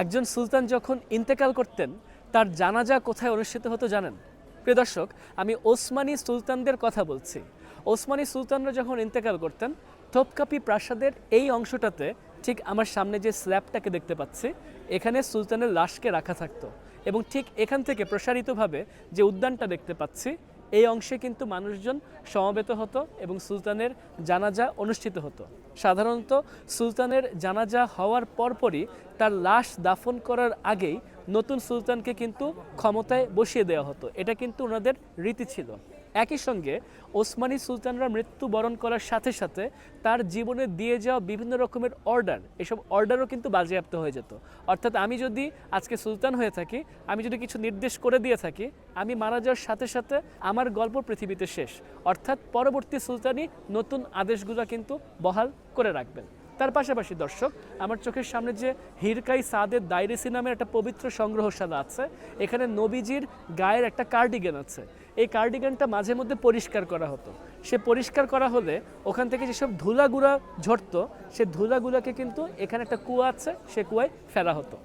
একজন সুলতান যখন ইন্তেকাল করতেন, তার জানাজা কোথায় অনুষ্ঠিত হতো জানেন? প্রিয় দর্শক, আমি ওসমানী সুলতানদের কথা বলছি। ওসমানী সুলতানরা যখন ইন্তেকাল করতেন তোপকাপি প্রাসাদের এই অংশটাতে ঠিক আমার সামনে যে স্ল্যাবটাকে দেখতে পাচ্ছি, এখানে সুলতানের লাশকে রাখা থাকতো এবং ঠিক এখান থেকে প্রসারিতভাবে যে উদ্যানটা দেখতে পাচ্ছি এই অংশে কিন্তু মানুষজন সমবেত হতো এবং সুলতানের জানাজা অনুষ্ঠিত হতো। সাধারণত সুলতানের জানাজা হওয়ার পরপরই তার লাশ দাফন করার আগেই নতুন সুলতানকে কিন্তু ক্ষমতায় বসিয়ে দেওয়া হতো। এটা কিন্তু ওনাদের রীতি ছিল। একই সঙ্গে ওসমানী সুলতানরা মৃত্যুবরণ করার সাথে সাথে তার জীবনে দিয়ে যাওয়া বিভিন্ন রকমের অর্ডার, এসব অর্ডারও কিন্তু বাজেয়াপ্ত হয়ে যেত। অর্থাৎ আমি যদি আজকে সুলতান হয়ে থাকি, আমি যদি কিছু নির্দেশ করে দিয়ে থাকি, আমি মারা যাওয়ার সাথে সাথে আমার গল্প পৃথিবীতে শেষ। অর্থাৎ পরবর্তী সুলতানই নতুন আদেশগুলো কিন্তু বহাল করে রাখবেন। তার পাশাপাশি দর্শক, আমার চোখের সামনে যে হিরকাই সাদের দাইরেসি নামের একটা পবিত্র সংগ্রহশালা আছে, এখানে নবীজির গায়ের একটা কার্ডিগান আছে। এই কার্ডিগানটা মাঝে মধ্যে পরিষ্কার করা হতো। সে পরিষ্কার করা হলে ওখান থেকে যেসব ধুলাগুড়া ঝরতো, সে ধুলাগুলাকে কিন্তু এখানে একটা কুয়া আছে, সে কুয়ায় ফেলা হতো।